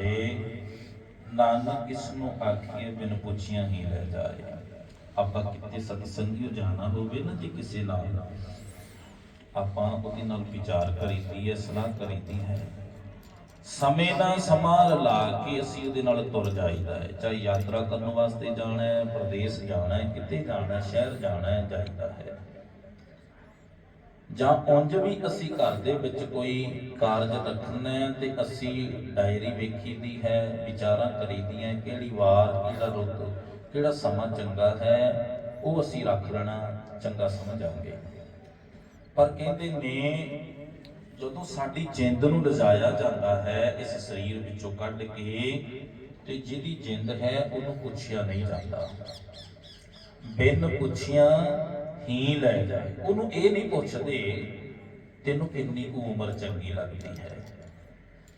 ਜਾਏ ਨਾਨਕ ਕਿਸ ਨੂੰ ਆਖੀਏ ਬਿਨ ਪੁੱਛਿਆ ਹੀ ਲੈ ਜਾਏ। ਆਪਾਂ ਕਿਤੇ ਸਤਸੰਗਿਓ ਜਾਣਾ ਹੋਵੇ ਨਾ ਜੇ ਕਿਸੇ ਨਾਲ, ਆਪਾਂ ਉਹਦੇ ਨਾਲ ਵਿਚਾਰ ਕਰੀਦੀ ਹੈ ਸਲਾਹ ਕਰੀਦੀ ਹੈ। ਸਮੇਂ ਦਾ ਸਮਾਂ ਲਾ ਕੇ ਅਸੀਂ ਉਹਦੇ ਨਾਲ ਤੁਰ ਜਾਈਦਾ ਹੈ। ਚਾਹੇ ਯਾਤਰਾ ਕਰਨ ਵਾਸਤੇ ਜਾਣਾ ਹੈ, ਪ੍ਰਦੇਸ਼ ਜਾਣਾ ਹੈ, ਕਿਤੇ ਜਾਣਾ ਸ਼ਹਿਰ ਜਾਣਾ ਹੈ, ਜਾਈਦਾ ਹੈ। ਜਾਂ ਉਂਝ ਵੀ ਅਸੀਂ ਘਰ ਦੇ ਵਿੱਚ ਕੋਈ ਕਾਰਜ ਰੱਖਣਾ ਹੈ ਤੇ ਅਸੀਂ ਡਾਇਰੀ ਵੇਖੀਦੀ ਹੈ, ਵਿਚਾਰਾਂ ਕਰੀਦੀਆਂ ਕਿਹੜੀ ਵਾਰ, ਕਿਹੜਾ ਰੁੱਤ, ਕਿਹੜਾ ਸਮਾਂ ਚੰਗਾ ਹੈ, ਉਹ ਅਸੀਂ ਰੱਖ ਲੈਣਾ, ਚੰਗਾ ਸਮਝਾਂਗੇ ਪਰ ਕਹਿੰਦੇ ਨੇ, ਜਦੋਂ ਸਾਡੀ ਜਿੰਦ ਨੂੰ ਰਜਾਇਆ ਜਾਂਦਾ ਹੈ, ਇਸ ਸਰੀਰ ਵਿੱਚੋਂ ਕੱਢ ਕੇ, ਤੇ ਜਿਹਦੀ ਜਿੰਦ ਹੈ, ਉਹਨੂੰ ਪੁੱਛਿਆ ਨਹੀਂ ਜਾਂਦਾ। ਬਿਨ ਪੁੱਛਿਆ ਹੀ ਲੈ ਜਾਏ। ਉਹਨੂੰ ਇਹ ਨਹੀਂ ਪੁੱਛਦੇ, ਤੈਨੂੰ ਕਿੰਨੀ ਕੁ ਉਮਰ ਚੰਗੀ ਲੱਗਦੀ ਹੈ?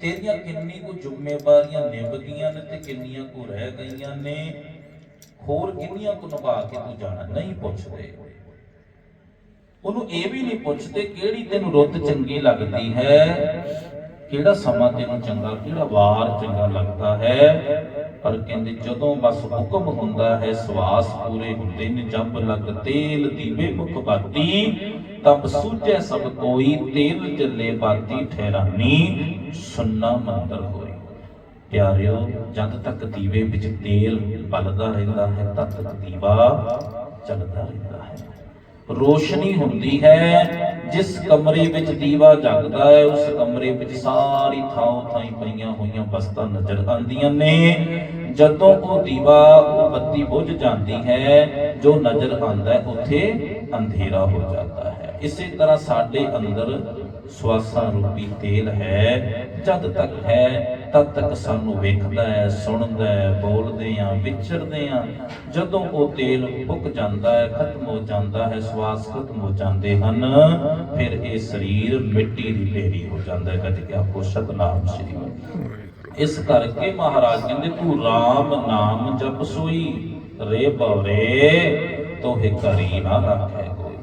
ਤੇਰੀਆਂ ਕਿੰਨੀ ਕੁ ਜ਼ਿੰਮੇਵਾਰੀਆਂ ਨਿਭ ਗਈਆਂ ਨੇ ਤੇ ਕਿੰਨੀਆਂ ਕੁ ਰਹਿ ਗਈਆਂ ਨੇ? ਹੋਰ ਕਿੰਨੀਆਂ ਕੁ ਨਿਭਾ ਕੇ ਤੂੰ ਜਾਣਾ? ਨਹੀਂ ਪੁੱਛਦੇ। ਉਹਨੂੰ ਇਹ ਵੀ ਨਹੀਂ ਪੁੱਛਦੇ, ਕਿਹੜੀ ਤੈਨੂੰ ਰੁੱਤ ਚੰਗੀ ਲੱਗਦੀ ਹੈ? ਕਿਹੜਾ ਸਮਾਂ ਤੈਨੂੰ ਚੰਗਾ, ਕਿਹੜਾ ਵਾਰ ਚੰਗਾ ਲੱਗਦਾ ਹੈ? ਪਰ ਕਹਿੰਦੇ ਜਦੋਂ ਬਸ ਹੁਕਮ ਹੁੰਦਾ ਹੈ, ਸਵਾਸ ਪੂਰੇ ਹੁੰਦੇ ਨੇ, ਜਬ ਲਗ ਤੇਲ ਦੀਵੇ ਮੁਖ ਬਾਤੀ ਤਬ ਸੂਝੈ ਸਭ ਕੋਈ, ਤੇਲ ਚੱਲੇ ਬਾਤੀ ਠਹਿਰਾਨੀ, ਸੁੰਨਾ ਮੰਦਰ ਹੋਏ। ਪਿਆਰਿਓ, ਜਦ ਤੱਕ ਦੀਵੇ ਵਿੱਚ ਤੇਲ ਬਲਦਾ ਰਹਿੰਦਾ ਹੈ, ਤਦ ਤੱਕ ਦੀਵਾ ਚੱਲਦਾ ਰਹਿੰਦਾ ਹੈ। ਰੋਸ਼ਨੀ ਹੁੰਦੀ ਹੈ, ਜਿਸ ਕਮਰੇ ਵਿੱਚ ਦੀਵਾ ਜਗਦਾ ਹੈ, ਉਸ ਕਮਰੇ ਵਿੱਚ ਸਾਰੀ ਥਾਂ ਥਾਈ ਪਈਆਂ ਹੋਈਆਂ ਵਸਤਾਂ ਨਜ਼ਰ ਆਉਂਦੀਆਂ ਨੇ। ਜਦੋਂ ਉਹ ਦੀਵਾ ਉਹ ਬੱਤੀ ਬੁਝ ਜਾਂਦੀ ਹੈ, ਜੋ ਨਜ਼ਰ ਆਉਂਦਾ ਹੈ, ਉੱਥੇ ਅੰਧੇਰਾ ਹੋ ਜਾਂਦਾ ਹੈ। ਇਸੇ ਤਰ੍ਹਾਂ ਸਾਡੇ ਅੰਦਰ ਸਵਾਸਾਂ ਰੂਪੀ ਤੇਲ ਹੈ, ਜਦ ਤੱਕ ਹੈ ਤਦ ਤੱਕ ਸਾਨੂੰ ਵੇਖਦਾ ਹੈ, ਸੁਣਦਾ ਹੈ, ਬੋਲਦੇ ਆ ਵਿਚਰਦੇ ਆ ਜਦੋਂ ਉਹ ਤੇਲ ਫੁੱਕ ਜਾਂਦਾ ਹੈ, ਖਤਮ ਹੋ ਜਾਂਦਾ ਹੈ, ਸਵਾਸ ਖਤਮ ਹੋ ਜਾਂਦੇ ਹਨ, ਫਿਰ ਇਹ ਸਰੀਰ ਮਿੱਟੀ ਦੀ ਢੇਰੀ ਹੋ ਜਾਂਦਾ ਹੈ, ਗੱਜ ਕੇ ਆਪੋ ਸਤਨਾਮ ਸ੍ਰੀ ਇਸ ਕਰਕੇ ਮਹਾਰਾਜ ਕਹਿੰਦੇ, ਤੂੰ RAM ਨਾਮ ਜਪ ਸੋਈ, ਰੇ ਬਵਰੇ ਤੋਹਿ ਕਰੀ ਨਾ ਰੱਖੇ ਕੋਈ।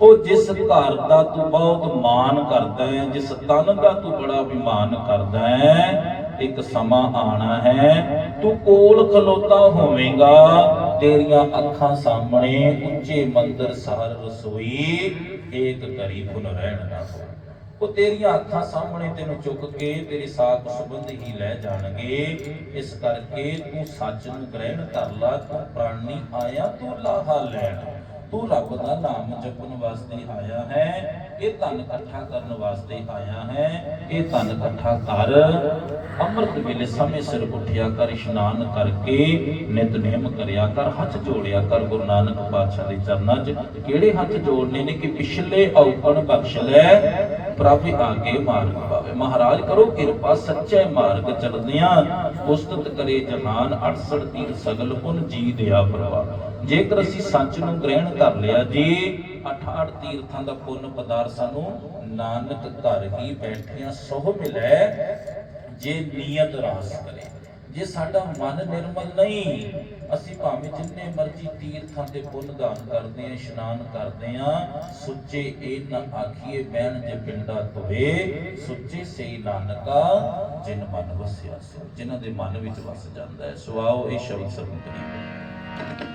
ਉਹ ਜਿਸ ਘਰ ਦਾ ਤੂੰ ਬਹੁਤ ਮਾਨ ਕਰਦਾ ਹੈ, ਜਿਸ ਤਨ ਦਾ ਤੂੰ ਬੜਾ ਅਭਿਮਾਨ ਕਰਦਾ ਹੈ ਇੱਕ ਸਮਾਂ ਆਣਾ ਹੈ, ਤੂੰ ਕੋਲ ਖਲੋਤਾ ਹੋਵੇਂਗਾ। ਤੇਰੀਆਂ ਅੱਖਾਂ ਸਾਹਮਣੇ ਉੱਚੇ ਮੰਦਰ ਸਹਰ ਰਸੋਈ ਏਕ ਕਰੀ ਰਹਿਣ ਨਾ ਹੋ ਉਹ ਤੇਰੀਆਂ ਅੱਖਾਂ ਸਾਹਮਣੇ ਤੈਨੂੰ ਚੁੱਕ ਕੇ ਤੇਰੇ ਸਾਖ ਸੁਬੰਧ ਹੀ ਲੈ ਜਾਣਗੇ। ਇਸ ਕਰਕੇ ਤੂੰ ਸੱਚ ਨੂੰ ਗ੍ਰਹਿਣ ਕਰ ਲਾ, ਤੂੰ ਪ੍ਰਾਣੀ ਆਇਆ, ਤੂੰ ਲਾਹਾ ਲੈਣ। ਤੂੰ ਰੱਬ ਦਾ ਨਾਮ ਜਪਣ ਵਾਸਤੇ ਆਇਆ ਹੈ, ਇਹ ਧਨ ਇਕੱਠਾ ਕਰਨ ਵਾਸਤੇ ਆਇਆ ਹੈ, ਇਹ ਧਨ ਇਕੱਠਾ ਕਰ, ਅੰਮ੍ਰਿਤ ਵੇਲੇ ਸਮੇਂ ਸਿਰ ਉੱਠਿਆ ਕਰ, ਇਸ਼ਨਾਨ ਕਰਕੇ ਨਿਤਨੇਮ ਕਰਿਆ ਕਰ, ਹੱਥ ਜੋੜਿਆ ਕਰ, ਗੁਰੂ ਨਾਨਕ ਪਾਤਸ਼ਾਹ ਦੇ ਚਰਨਾਂ 'ਚ। ਕਿਹੜੇ ਹੱਥ ਜੋੜਨੇ ਨੇ ਕਿ ਪਿਛਲੇ ਔਗਣ ਬਖਸ਼ ਲੈ ਪ੍ਰਭ ਆਗੇ ਮਾਰਗ ਪਾਵੇ। ਮਹਾਰਾਜ ਕਰੋ ਕਿਰਪਾ, ਸੱਚੇ ਮਾਰਗ ਚਲਦਿਆਂ ਉਸਤਤ ਕਰੇ ਜਹਾਨ 68 ਤੀਰ ਸਗਲ, ਪੁਨ ਜੀ ਦਿਆ ਪ੍ਰਭਾ। ਜੇਕਰ ਅਸੀਂ ਸੱਚ ਨੂੰ ਗ੍ਰਹਿਣ ਕਰ ਲਿਆ, ਜੀ 68 ਤੀਰਥਾਂ ਦਾ ਪੁੰਨ ਪਦਾਰ ਸਾਨੂੰ ਨਾਨਕ ਘਰ ਹੀ ਬੈਠਿਆਂ ਸੋਹ ਮਿਲੈ, ਜੇ ਨੀਅਤ ਰਾਸ ਕਰੇ। ਜੇ ਸਾਡਾ ਮਨ ਨਿਰਮਲ ਨਹੀਂ ਅਸੀਂ ਭਾਵੇਂ ਜਿੰਨੇ ਮਰਜ਼ੀ ਤੀਰਥਾਂ ਤੇ ਪੁੰਨ ਦਾਨ ਕਰਦੇ ਆਂ ਇਸ਼ਨਾਨ ਕਰਦੇ ਆਂ ਸੁੱਚੇ ਇਹ ਨਾ ਆਖੀਏ ਬੈਣ ਜੇ ਪਿੰਡਾ ਧੋਏ, ਸੁੱਚੇ ਸਹੀ ਨਾਨਕਾ ਜਿਨ ਮਨ ਵਸਿਆ ਸੋ, ਜਿਨ੍ਹਾਂ ਦੇ ਮਨ ਵਿੱਚ ਵਸ ਜਾਂਦਾ ਹੈ। ਸੋ ਆਓ ਇਹ ਸ਼ਬਦ ਸਰੂਪ ਕਰੀਏ